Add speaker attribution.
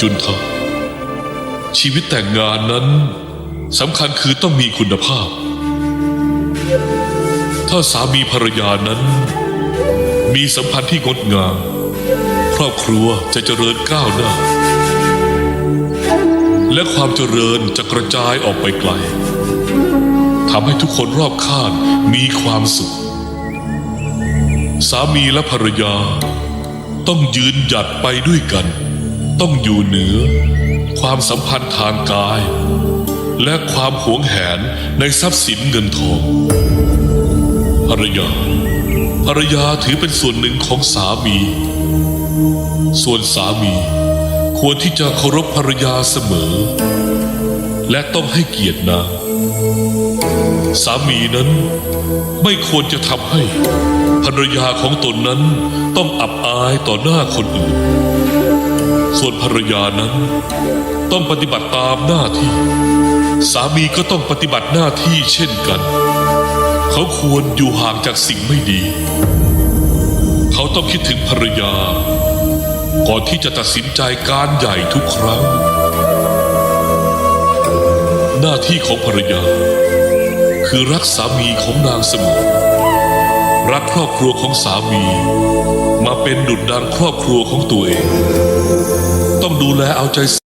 Speaker 1: จุนทาชีวิตแต่งงานนั้นสำคัญคือต้องมีคุณภาพ ถ้าสามีภรรยานั้น มีสัมพันธ์ที่งดงาม ครอบครัวจะเจริญก้าวหน้า และความเจริญจะกระจายออกไปไกลทำให้ทุกคนรอบข้างมีความสุข สามีและภรรยาต้องยืนหยัดไปด้วยกัน ต้องอยู่เหนือ ความสัมพันธ์ทางกาย และความหวงแหนในทรัพย์สินเงินทองภรรยาภรรยาถือเป็นส่วนหนึ่งของสามี ส่วนสามีควรที่จะเคารพภรรยาเสมอ และต้องให้เกียรตินางสามีนั้นไม่ควรจะทำให้ภรรยาของตนนั้นต้องอับอายต่อหน้าคนอื่น ส่วนภรรยานั้น ต้องปฏิบัติตามหน้าที่ สามีก็ต้องปฏิบัติหน้าที่เช่นกัน เขาควรอยู่ห่างจากสิ่งไม่ดี เขาต้องคิดถึงภรรยา ก่อนที่จะตัดสินใจการใหญ่ทุกครั้ง หน้าที่ของภรรยา คือรักสามีของนางเสมอรักครอบครัวของสามี มาเป็นดุจดังครอบครัวของตัวเอง ต้องดูแลเอาใจ